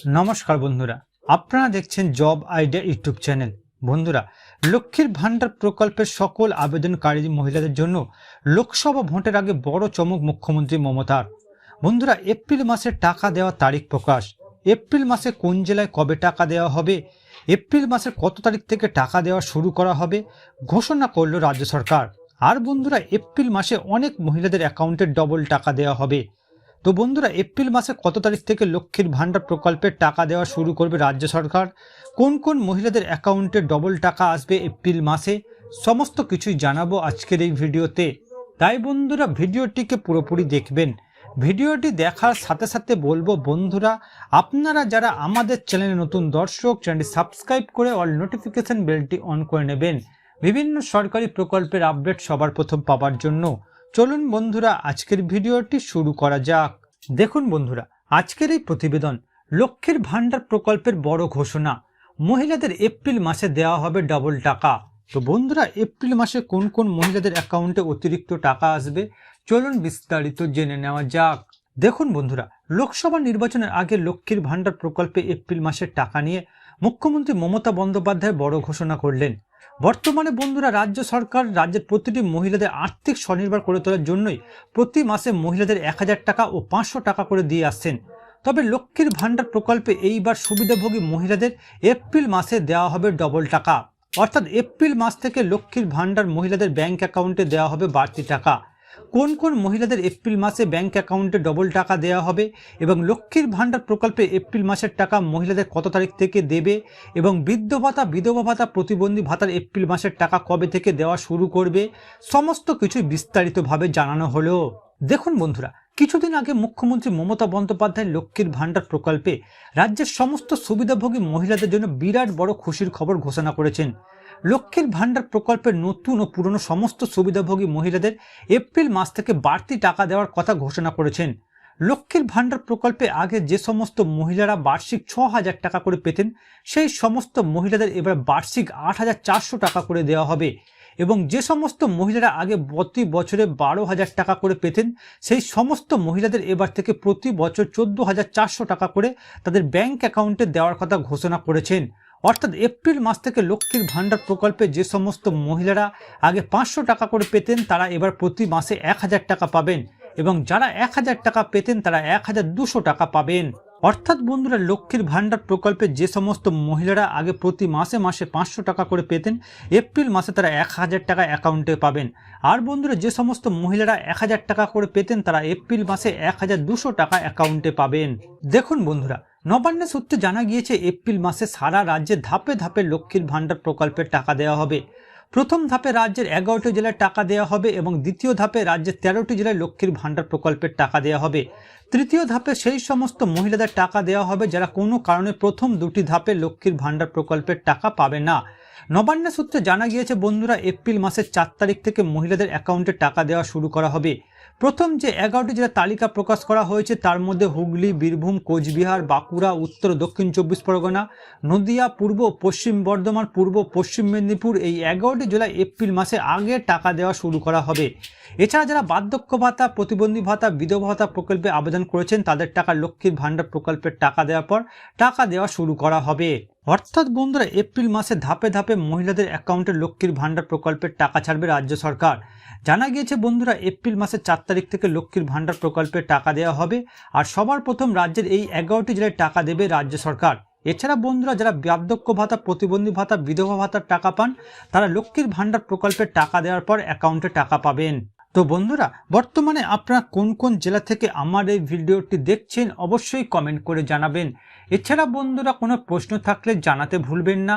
নমস্কার বন্ধুরা, আপনারা দেখছেন জব আইডিয়া ইউটিউব চ্যানেল। বন্ধুরা, লক্ষ্মীর ভাণ্ডার প্রকল্পের সকল আবেদনকারী মহিলাদের জন্য লোকসভা ভোটের আগে বড় চমক মুখ্যমন্ত্রী মমতার বন্ধুরা, এপ্রিল মাসে টাকা দেওয়ার তারিখ প্রকাশ। এপ্রিল মাসে কোন জেলায় কবে টাকা দেওয়া হবে? এপ্রিল মাসের কত তারিখ থেকে টাকা দেওয়া শুরু করা হবে? ঘোষণা করল রাজ্য সরকার। আর বন্ধুরা, এপ্রিল মাসে অনেক মহিলাদের অ্যাকাউন্টে ডবল টাকা দেওয়া হবে। তো বন্ধুরা, এপ্রিল মাসে কত তারিখ থেকে লক্ষ্মীর ভাণ্ডার প্রকল্পের টাকা দেওয়া শুরু করবে রাজ্য সরকার? কোন কোন মহিলাদের অ্যাকাউন্টে ডবল টাকা আসবে এপ্রিল মাসে? সমস্ত কিছুই জানাব আজকের এই ভিডিওতে। তাই বন্ধুরা, ভিডিওটিকে পুরোপুরি দেখবেন। ভিডিওটি দেখার সাথে সাথে বলব বন্ধুরা, আপনারা যারা আমাদের চ্যানেলে নতুন দর্শক, চ্যানেলটি সাবস্ক্রাইব করে অল নোটিফিকেশান বেলটি অন করে নেবেন। বিভিন্ন সরকারি প্রকল্পের আপডেট সবার প্রথম পাওয়ার জন্য। চলুন বন্ধুরা, আজকের ভিডিওটি শুরু করা যাক। দেখুন বন্ধুরা, আজকের এই প্রতিবেদন লক্ষ্মীর ভাণ্ডার প্রকল্পের বড় ঘোষণা। মহিলাদের এপ্রিল মাসে দেওয়া হবে ডবল টাকা। তো বন্ধুরা, এপ্রিল মাসে কোন কোন মহিলাদের অ্যাকাউন্টে অতিরিক্ত টাকা আসবে? চলুন বিস্তারিত জেনে নেওয়া যাক। দেখুন বন্ধুরা, লোকসভা নির্বাচনের আগে লক্ষ্মীর ভাণ্ডার প্রকল্পে এপ্রিল মাসের টাকা নিয়ে মুখ্যমন্ত্রী মমতা বন্দ্যোপাধ্যায় বড় ঘোষণা করলেন। বর্তমানে বন্ধুরা রাজ্য সরকার রাজ্যের প্রতিটি মহিলাদের আর্থিক স্বনির্ভর করে তোলার জন্যই প্রতি মাসে মহিলাদের এক হাজার টাকা ও পাঁচশো টাকা করে দিয়ে আসছেন। তবে লক্ষ্মীর ভাণ্ডার প্রকল্পে এইবার সুবিধাভোগী মহিলাদের এপ্রিল মাসে দেওয়া হবে ডবল টাকা। অর্থাৎ এপ্রিল মাস থেকে লক্ষ্মীর ভাণ্ডার মহিলাদের ব্যাংক অ্যাকাউন্টে দেওয়া হবে বাড়তি টাকা। কোন কোন মহিলাদের এপ্রিল মাসে ব্যাংক অ্যাকাউন্টে ডবল টাকা দেওয়া হবে এবং লক্ষ্মীর ভাণ্ডার প্রকল্পে এপ্রিল মাসের টাকা মহিলাদের কত তারিখ থেকে দেবে এবং বৃদ্ধ ভাতা, বিধবা ভাতা, প্রতিবন্ধী ভাতার এপ্রিল মাসের টাকা কবে থেকে দেওয়া শুরু করবে, সমস্ত কিছুই বিস্তারিতভাবে জানানো হলো। দেখুন বন্ধুরা, কিছুদিন আগে মুখ্যমন্ত্রী মমতা বন্দ্যোপাধ্যায় লক্ষ্মীর ভাণ্ডার প্রকল্পে রাজ্যের সমস্ত সুবিধাভোগী মহিলাদের জন্য বিরাট বড় খুশির খবর ঘোষণা করেছেন। লক্ষ্মীর ভাণ্ডার প্রকল্পের নতুন ও পুরনো সমস্ত সুবিধাভোগী মহিলাদের এপ্রিল মাস থেকে বাড়তি টাকা দেওয়ার কথা ঘোষণা করেছেন। লক্ষ্মীর ভাণ্ডার প্রকল্পে আগে যে সমস্ত মহিলারা বার্ষিক ছ হাজার টাকা করে পেতেন, সেই সমস্ত মহিলাদের এবার বার্ষিক আট হাজার চারশো টাকা করে দেওয়া হবে এবং যে সমস্ত মহিলারা আগে প্রতি বছরে বারো হাজার টাকা করে পেতেন, সেই সমস্ত মহিলাদের এবার থেকে প্রতি বছর চোদ্দ হাজার চারশো টাকা করে তাদের ব্যাংক অ্যাকাউন্টে দেওয়ার কথা ঘোষণা করেছেন। অর্থাৎ এপ্রিল মাস থেকে লক্ষ্মীর ভাণ্ডার প্রকল্পে যে সমস্ত মহিলারা আগে পাঁচশো টাকা করে পেতেন, তারা এবার প্রতি মাসে এক হাজার টাকা পাবেন এবং যারা এক হাজার টাকা পেতেন, তারা এক হাজার দুশো টাকা পাবেন। অর্থাৎ বন্ধুরা, লক্ষ্মীর ভাণ্ডার প্রকল্পে যে সমস্ত মহিলারা আগে প্রতি মাসে মাসে পাঁচশো টাকা করে পেতেন, এপ্রিল মাসে তারা এক হাজার টাকা অ্যাকাউন্টে পাবেন। আর বন্ধুরা, যে সমস্ত মহিলারা এক হাজার টাকা করে পেতেন, তারা এপ্রিল মাসে এক হাজার দুশো টাকা অ্যাকাউন্টে পাবেন। দেখুন বন্ধুরা নবান্ন সূত্রে জানা গিয়েছে, এপ্রিল মাসে সারা রাজ্যে ধাপে ধাপে লক্ষ্মীর ভাণ্ডার প্রকল্পের টাকা দেওয়া হবে। প্রথম ধাপে রাজ্যের এগারোটি জেলায় টাকা দেওয়া হবে এবং দ্বিতীয় ধাপে রাজ্যের তেরোটি জেলায় লক্ষ্মীর ভাণ্ডার প্রকল্পের টাকা দেওয়া হবে। তৃতীয় ধাপে সেই সমস্ত মহিলাদের টাকা দেওয়া হবে যারা কোনো কারণে প্রথম দুটি ধাপে লক্ষ্মীর ভাণ্ডার প্রকল্পের টাকা পাবে না। নবান্ন সূত্রে জানা গিয়েছে, বন্ধুরা, এপ্রিল মাসের চার তারিখ থেকে মহিলাদের অ্যাকাউন্টে টাকা দেওয়া শুরু করা হবে। প্রথম যে এগারোটি জেলার তালিকা প্রকাশ করা হয়েছে, তার মধ্যে হুগলি, বীরভূম, কোচবিহার, বাঁকুড়া, উত্তর, দক্ষিণ চব্বিশ পরগনা, নদিয়া, পূর্ব, পশ্চিম বর্ধমান, পূর্ব, পশ্চিম মেদিনীপুর, এই এগারোটি জেলায় এপ্রিল মাসে আগে টাকা দেওয়া শুরু করা হবে। এছাড়া যারা বার্ধক্য ভাতা, প্রতিবন্ধী ভাতা, বিধবা ভাতা প্রকল্পে আবেদন করেছেন, তাদের টাকা লক্ষ্মীর ভাণ্ডার প্রকল্পের টাকা দেওয়ার পর টাকা দেওয়া শুরু করা হবে। অর্থাৎ বন্ধুরা, এপ্রিল মাসে ধাপে ধাপে মহিলাদের অ্যাকাউন্টে লক্ষ্মীর ভাণ্ডার প্রকল্পের টাকা ছাড়বে রাজ্য সরকার। জানা গিয়েছে বন্ধুরা, এপ্রিল মাসে চার তারিখ থেকে লক্ষ্মীর ভাণ্ডার প্রকল্পে টাকা দেওয়া হবে আর সবার প্রথম রাজ্যের এই এগারোটি জেলায় টাকা দেবে রাজ্য সরকার। এছাড়া বন্ধুরা, যারা বার্ধক্য ভাতা, প্রতিবন্ধী ভাতা, বিধবা ভাতার টাকা পান, তারা লক্ষ্মীর ভাণ্ডার প্রকল্পের টাকা দেওয়ার পর অ্যাকাউন্টে টাকা পাবেন। তো বন্ধুরা, বর্তমানে আপনারা কোন কোন জেলা থেকে আমার এই ভিডিওটি দেখছেন অবশ্যই কমেন্ট করে জানাবেন। এছাড়া বন্ধুরা, কোনো প্রশ্ন থাকলে জানাতে ভুলবেন না।